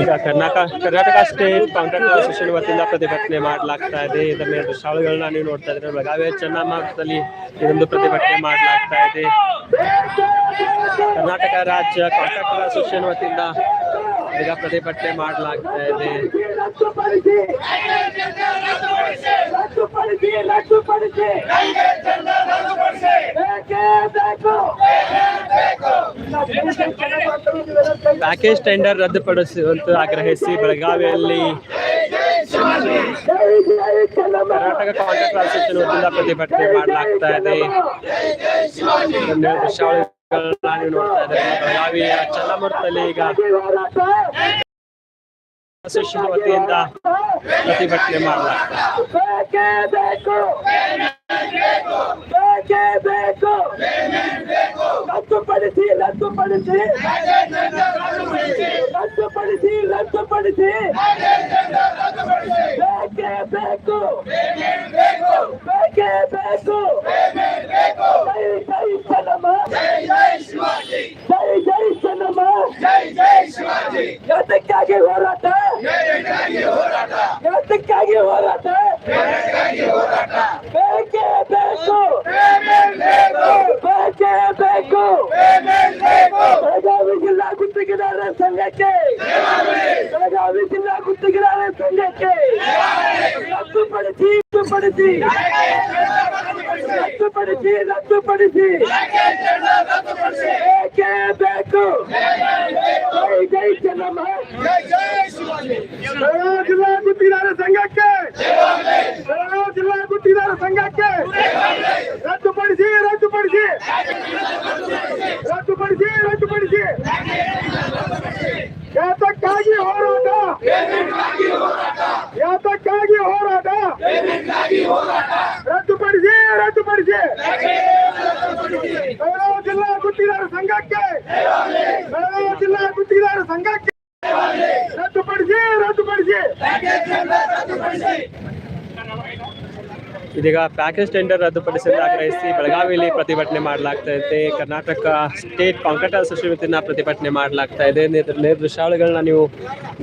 ಈಗ Karnataka Karnataka state contract association ವತಿಯಿಂದ ಪ್ರತಿಭಟನೆ ಮಾಡಲಾಗ್ತಾ ಇದೆ. ಇದನ್ನ ಎರಡು ದೃಶ್ಯಾವಳಿಗಳನ್ನ ನೀವು ನೋಡ್ತಾ ಇದ್ರೆ ಬೆಳಗಾವಿಯ ಚೆನ್ನಮ್ಮದಲ್ಲಿ ಇದೊಂದು ಪ್ರತಿಭಟನೆ ಮಾಡಲಾಗ್ತಾ ಇದೆ. ಕರ್ನಾಟಕ ರಾಜ್ಯ ಕಾಂಟ್ರಾಕ್ಟರ್ ಅಸೋಸಿಯೇಷನ್ ವತಿಯಿಂದ ಈಗ ಪ್ರತಿಭಟನೆ ಮಾಡಲಾಗ್ತಾ ಇದೆ. ಪ್ಯಾಕೇಜ್ ಟೆಂಡರ್ ರದ್ದುಪಡಿಸುವಂತೆ ಆಗ್ರಹಿಸಿ ಬೆಳಗಾವಿಯಲ್ಲಿ ಕರ್ನಾಟಕ ಕಾಂಟ್ರಾಕ್ಟರ್ ಅಸೋಸಿಯೇಷನ್ ವತಿಯಿಂದ ಪ್ರತಿಭಟನೆ ಮಾಡಲಾಗ್ತಾ ಇದೆ. ನೀವು ಬೆಳಗಾವಿಯ ಚನ್ನಮೂರ್ತಲ್ಲಿ ಈಗ ಅಸೋಸಿಯೇಷನ್ ವತಿಯಿಂದ ಪ್ರತಿಭಟನೆ ಮಾಡಲಾಗ್ತಾ ಇದೆ ರದ್ದುಪಡಿಸಿ ರದ್ದುಪಡಿಸಿ ರದ್ದುಪಡಿಸಿ ರದ್ದುಪಡಿಸಿ ಬೇಕೇ ಬೇಕು ಬೇಕೇ ಬೇಕು ಜೈ ಜೈ ಚೆನ್ನಮ್ಮ ಜೈ ಜೈ ಚೆನ್ನಮ್ಮ ಯಾತಕ್ಕಾಗಿ ಹೋರಾಟ ಯಾತಕ್ಕಾಗಿ ಹೋರಾಟ ಬೇಕೇ ಬೇಕು ಬೇಕೇ ಬೇಕು ಬೆಳಗಾವಿ ಜಿಲ್ಲಾ ಗುತ್ತಿಗೆದಾರರ ಸಂಘಕ್ಕೆ ಬೆಳಗಾವಿ ಜಿಲ್ಲಾ ಗುತ್ತಿಗೆದಾರರ ಸಂಘಕ್ಕೆ ರದ್ದುಪಡಿಸಿ ರದ್ದುಪಡಿಸಿ ರದ್ದುಪಡಿಸಿ ರದ್ದುಪಡಿಸಿ ಬೇಕೇ ಬೇಕು ಜೈ ಜೈ ಚೆನ್ನಮ್ಮ ಬೆಳಗಾವಿ ಜಿಲ್ಲಾ ಗುತ್ತಿಗೆದಾರರ ಸಂಘಕ್ಕೆ ರದ್ದುಪಡಿಸಿ ರದ್ದುಪಡಿಸಿ ರದ್ದುಪಡಿಸಿ ಯಾತಕ್ಕಾಗಿ ಹೋರಾಟ ಯಾತಕ್ಕಾಗಿ ಹೋರಾಟ ರದ್ದುಪಡಿಸಿ ರದ್ದುಪಡಿಸಿ ಬೆಳಗಾವಿ ಜಿಲ್ಲಾ ಗುತ್ತಿಗೆದಾರ ಸಂಘಕ್ಕೆ ಬೆಳಗಾವಿ ಜಿಲ್ಲಾ ಗುತ್ತಿಗೆದಾರ ಸಂಘಕ್ಕೆ ರದ್ದುಪಡಿಸಿ ರದ್ದುಪಡಿಸಿ ಇದೀಗ ಪ್ಯಾಕೇಜ್ ಟೆಂಡರ್ ರದ್ದುಪಡಿಸಲು ಆಗ್ರಹಿಸಿ ಬೆಳಗಾವಿಯಲ್ಲಿ ಪ್ರತಿಭಟನೆ ಮಾಡಲಾಗ್ತಾ ಇದೆ ಕರ್ನಾಟಕ ಸ್ಟೇಟ್ ಕಾಂಕ್ರೀಟ್ ಅಸೋಸಿಯೇಷನ್ ಪ್ರತಿಭಟನೆ ಮಾಡಲಾಗ್ತಾ ಇದೆ. ದೃಶ್ಯಾವಳಿಗಳನ್ನ ನೀವು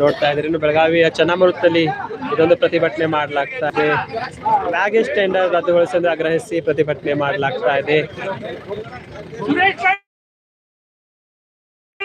ನೋಡ್ತಾ ಇದ್ದೀರಿ. ಇನ್ನು ಬೆಳಗಾವಿಯ ಚನ್ನಮರುತ್ತಲ್ಲಿ ಇದೊಂದು ಪ್ರತಿಭಟನೆ ಮಾಡಲಾಗ್ತಾ ಇದೆ. ಪ್ಯಾಕೇಜ್ ಟೆಂಡರ್ ರದ್ದುಗೊಳಿಸಲು ಆಗ್ರಹಿಸಿ ಪ್ರತಿಭಟನೆ ಮಾಡಲಾಗ್ತಾ ಇದೆ.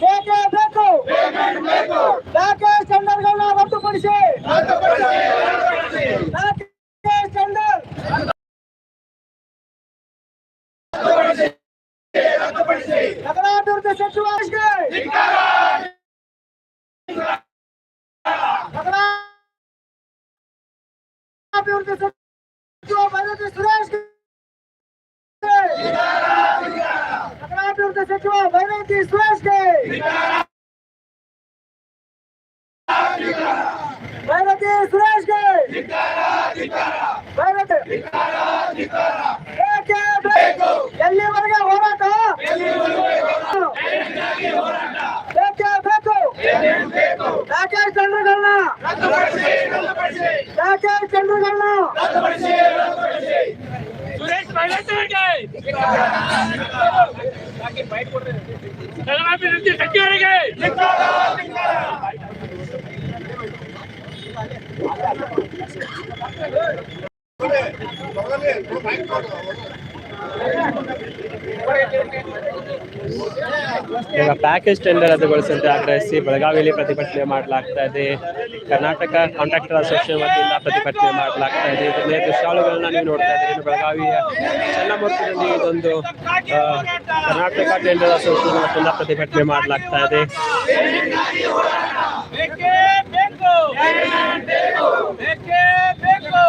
ಬೇಕೇ ಬೇಕು ಪ್ಯಾಕೇಜ್ ಟೆಂಡರ್ಗಳನ್ನ ರದ್ದುಪಡಿಸಿ ಪ್ಯಾಕೇಜ್ ಟೆಂಡರ್ ನಗರಾಭಿವೃದ್ಧಿ ಸಚಿವರಿಗೆ ನಗರಾಭಿವೃದ್ಧಿ ಸಚಿವ ಭೈರತಿ ಸುರೇಶ್ಗೆ ನಗರಾಭಿವೃದ್ಧಿ ಸಚಿವ ಭೈರತಿ ಸುರೇಶ್ಗೆ ಭೈರತಿ ಸುರೇಶ್ಗೆ! ಭೈರತಿ! ಎಲ್ಲಿವರೆಗೆ ಹೋರಾಟ? ಬೇಕೇ ಬೇಕು? ಪ್ಯಾಕೇಜ್ ಟೆಂಡರ್ಗಳನ್ನ ಪ್ಯಾಕೇಜ್ ಟೆಂಡರ್ಗಳನ್ನ ಸುರೇಶ್ ಬೈಲತ್ತವರಿಗೆ ಬೆಳಗಾವಿ ಸಚಿವರಿಗೆ ಈಗ ಪ್ಯಾಕೇಜ್ ಟೆಂಡರ್ ರದ್ದುಗೊಳಿಸುವಂತೆ ಆಗ್ರಹಿಸಿ ಬೆಳಗಾವಿಯಲ್ಲಿ ಪ್ರತಿಭಟನೆ ಮಾಡಲಾಗ್ತಾ ಇದೆ. ಕರ್ನಾಟಕ ಕಾಂಟ್ರಾಕ್ಟರ್ ಅಸೋಸಿಯೇಷನ್ ವತಿಯಿಂದ ಪ್ರತಿಭಟನೆ ಮಾಡಲಾಗ್ತಾ ಇದೆ. ಇದನ್ನೇ ದೃಶ್ಯಾವಳಿಗಳನ್ನ ನೀವು ನೋಡ್ತಾ ಇದ್ದೀರಿ. ಬೆಳಗಾವಿಯ ಚನ್ನಮೂರ್ತಿಯಲ್ಲಿ ಇದೊಂದು ಕರ್ನಾಟಕ ಟೆಂಡರ್ ಅಸೋಸಿಯೇಷನ್ ವತಿಯಿಂದ ಪ್ರತಿಭಟನೆ ಮಾಡಲಾಗ್ತಾ ಇದೆ ಬೇಕೇ ಬೇಕು ಬೇಕೇ ಬೇಕು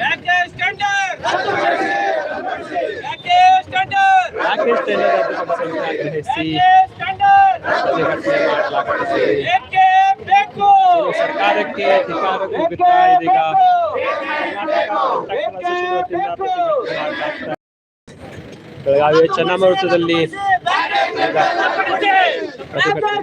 ಯಾಕೆ ಸ್ಟ್ಯಾಂಡರ್ಡ್ ಯಾಕೆ ಸ್ಟ್ಯಾಂಡರ್ಡ್ ಪ್ಯಾಕೇಜ್ ಟೆಂಡರ್ ರದ್ದುಗೊಳಿಸುವಂತೆ ಆಗ್ರಹಿಸಿ ಯಾಕೆ ಸ್ಟ್ಯಾಂಡರ್ಡ್ ಪ್ರತಿಭಟನೆ ಮಾಡಲಾಗ್ತಾ ಇದೆ ಬೇಕೇ ಬೇಕು ಇನ್ನು ಸರ್ಕಾರಕ್ಕೆ ಅಧಿಕಾರ. ಬೆಳಗಾವಿಯ ಚನ್ನಮರುತದಲ್ಲಿ ಪ್ರತಿಭಟನೆ